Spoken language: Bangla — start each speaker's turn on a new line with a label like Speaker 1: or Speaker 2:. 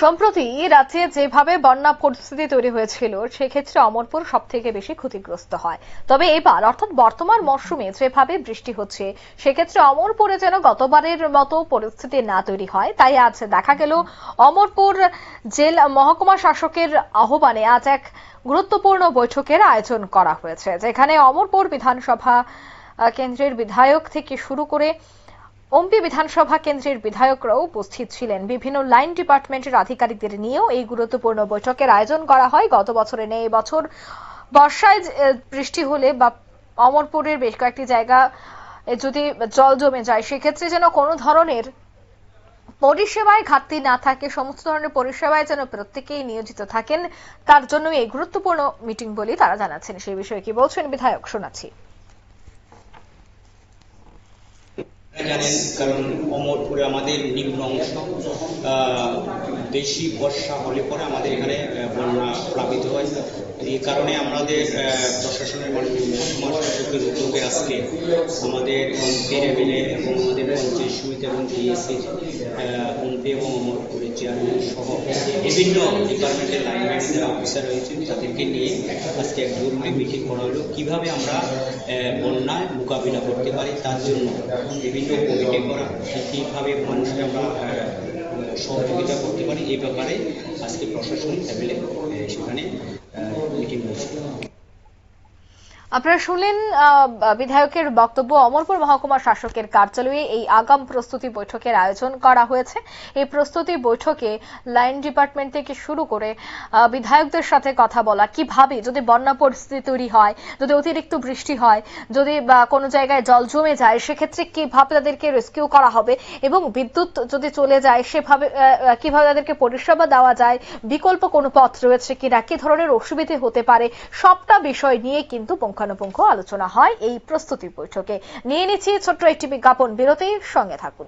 Speaker 1: সম্প্রতি রাজ্যে যেভাবে বন্যা পরিস্থিতি তৈরি হয়েছিল, সেক্ষেত্রে অমরপুর সব থেকে বেশি ক্ষতিগ্রস্ত হয়। তবে এবার, অর্থাৎ বর্তমান মরশুমে যেভাবে বৃষ্টি হচ্ছে, সেক্ষেত্রে অমরপুরে যেন গতবারের মতো পরিস্থিতি না তৈরি হয়। তাই আজ দেখা গেল, অমরপুর জেল মহকুমা শাসকের আহ্বানে আজ এক গুরুত্বপূর্ণ বৈঠকের আয়োজন করা হয়েছে, যেখানে অমরপুর বিধানসভা কেন্দ্রের বিধায়ক থেকে শুরু করে ওমপি বিধানসভা কেন্দ্রের বিধায়করাও উপস্থিত ছিলেন। বিভিন্ন লাইন ডিপার্টমেন্টের আধিকারিকদের নিয়েও এই গুরুত্বপূর্ণ বৈঠকের আয়োজন করা হয়। গত বছরে নেই এবছর বর্ষায় বৃষ্টি হলে বা অমরপুরের বেশ কয়েকটি জায়গা যদি জল জমে যায়, সেক্ষেত্রে যেন কোনো ধরনের পরিষেবায় ঘাটতি না থাকে, সমস্ত ধরনের পরিষেবায় যেন প্রত্যেকেই নিয়োজিত থাকেন, তার জন্য এই গুরুত্বপূর্ণ মিটিং বলে তারা জানাচ্ছেন। সেই বিষয়ে কি বলছেন বিধায়ক? শোনাচ্ছি।
Speaker 2: জানেন, কারণ অমরপুরে আমাদের নিম্ন অংশ বেশি বর্ষা হলে পরে আমাদের এখানে বন্যা প্লাবিত হয়। এই কারণে আমাদের প্রশাসনের শাসকের উদ্যোগে আজকে আমাদের এমপি এমএলএ এবং আমাদের পঞ্চায়েত সমিতি এবং ডিএসির এমপি এবং অমরপুরের চেয়ারম্যান বিভিন্ন ডিপার্টমেন্টের লাইন অফিসার রয়েছেন, তাদেরকে নিয়ে আজকে এক জরুরি মিটিং করা হলো। কীভাবে আমরা বন্যায় মোকাবিলা করতে পারি, তার জন্য বিভিন্ন কমিটি করা, কীভাবে মানুষকে আমরা সহযোগিতা করতে পারি, এই ব্যাপারে আজকে প্রশাসন লেভেলে সেখানে মিটিং হয়েছে।
Speaker 1: আপনারা শুনলেন বিধায়কের বক্তব্য, অমরপুর মহকুমা শাসকের কার্যালয়ে এই আগাম প্রস্তুতি বৈঠকের আয়োজন করা হয়েছে। এই প্রস্তুতি বৈঠকে লাইন ডিপার্টমেন্ট থেকে শুরু করে বিধায়কদের সাথে কথা বলা, কীভাবে যদি বন্যা পরিস্থিতি তৈরি হয়, যদি অতিরিক্ত বৃষ্টি হয়, যদি কোনো জায়গায় জল জমে যায়, সেক্ষেত্রে কীভাবে তাদেরকে রেস্কিউ করা হবে এবং বিদ্যুৎ যদি চলে যায়, সেভাবে কীভাবে তাদেরকে পরিষেবা দেওয়া যায়, বিকল্প কোনো পথ রয়েছে কিনা, কি ধরনের অসুবিধে হতে পারে, সবটা বিষয় নিয়ে কিন্তু পুঙ্খানুপুঙ্খ আলোচনা হয় এই প্রস্তুতি বৈঠকে। নিয়ে নিচ্ছি ছোট্ট একটি বিজ্ঞাপন বিরতির সঙ্গে থাকুন।